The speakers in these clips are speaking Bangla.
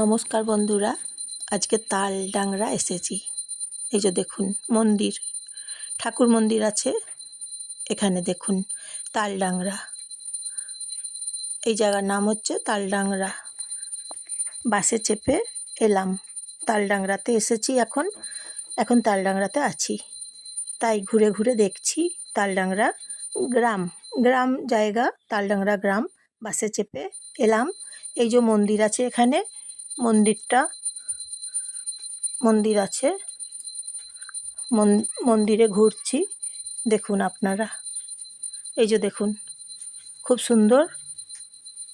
নমস্কার বন্ধুরা, আজকে তালডাংরা এসেছি। এই যে দেখুন, মন্দির, ঠাকুর মন্দির আছে, এখানে দেখুন তালডাংরা। এই জায়গার নাম হচ্ছে তালডাংরা। বাসে চেপে এলাম, তালডাংরাতে এসেছি এখন এখন তালডাংরাতে আছি। তাই ঘুরে ঘুরে দেখছি তালডাংরা গ্রাম গ্রাম জায়গা, তালডাংরা গ্রাম বাসে চেপে এলাম। এই যে মন্দির আছে এখানে মন্দিরটা, মন্দির আছে। মন- মন্দিরে ঘুরছি। দেখুন আপনারা। এই যে দেখুন, খুব সুন্দর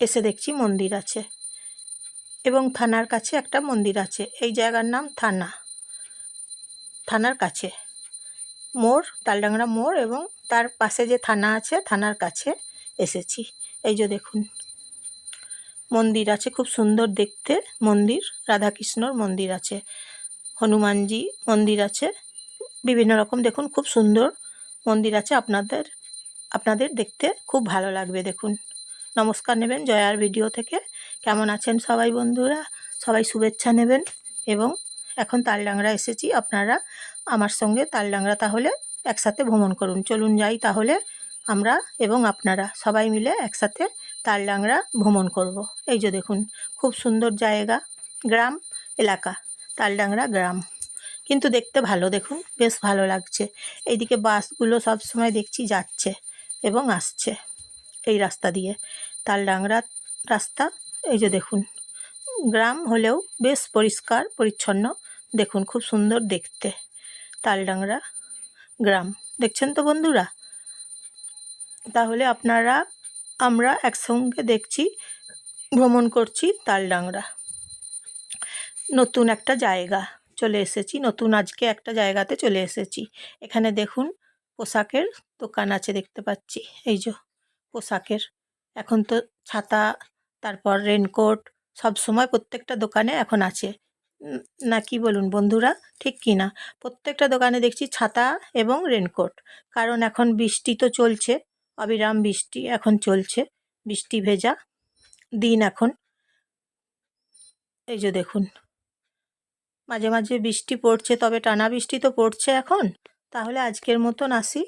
এসে দেখছি মন্দির আছে। এবং থানার কাছে একটা মন্দির আছে। এই জায়গার নাম থানা। থানার কাছে। মোড়, তালডাংরা মোড় এবং তার পাশে যে থানা আছে, থানার কাছে এসেছি। এই যে দেখুন। মন্দির আছে, খুব সুন্দর দেখতে মন্দির, রাধাকৃষ্ণর মন্দির আছে, হনুমানজি মন্দির আছে, বিভিন্ন রকম দেখুন খুব সুন্দর মন্দির আছে, আপনাদের আপনাদের দেখতে খুব ভালো লাগবে দেখুন। নমস্কার নেবেন জয়ার ভিডিও থেকে, কেমন আছেন সবাই বন্ধুরা? সবাই শুভেচ্ছা নেবেন এবং এখন তালডাংরা এসেছি, আপনারা আমার সঙ্গে তালডাংরা তাহলে একসাথে ভ্রমণ করুন। চলুন যাই তাহলে আমরা এবং আপনারা সবাই মিলে একসাথে তালডাংরা ভ্রমণ করব। এই যে দেখুন, খুব সুন্দর জায়গা, গ্রাম, এলাকা তালডাংরা গ্রাম। কিন্তু দেখতে ভালো দেখুন, বেশ ভালো লাগছে। এইদিকে বাসগুলো সব সময় দেখছি যাচ্ছে এবং আসছে এই রাস্তা দিয়ে। তালডাংরা রাস্তা, এই যে দেখুন, গ্রাম হলেও বেশ পরিষ্কার, পরিচ্ছন্ন। দেখুন, খুব সুন্দর দেখতে তালডাংরা গ্রাম। দেখছেন তো বন্ধুরা? তাহলে আপনারা আমরা একসঙ্গে দেখছি, ভ্রমণ করছি তালডাংরা। নতুন একটা জায়গা চলে এসেছি, নতুন আজকে একটা জায়গাতে চলে এসেছি। এখানে দেখুন পোশাকের দোকান আছে দেখতে পাচ্ছি, এই যে পোশাকের। এখন তো ছাতা, তারপর রেনকোট সব সময় প্রত্যেকটা দোকানে এখন আছে। না কি বলুন বন্ধুরা, ঠিক কি না? প্রত্যেকটা দোকানে দেখছি ছাতা এবং রেনকোট কারণ এখন বৃষ্টি তো চলছে। অবিরাম বৃষ্টি এখন চলছে। বৃষ্টি ভেজা দিন এখন। এই যে দেখুন, মাঝে মাঝে বৃষ্টি পড়ছে, তবে টানা বৃষ্টি তো পড়ছে এখন। তাহলে আজকের মতন আসি।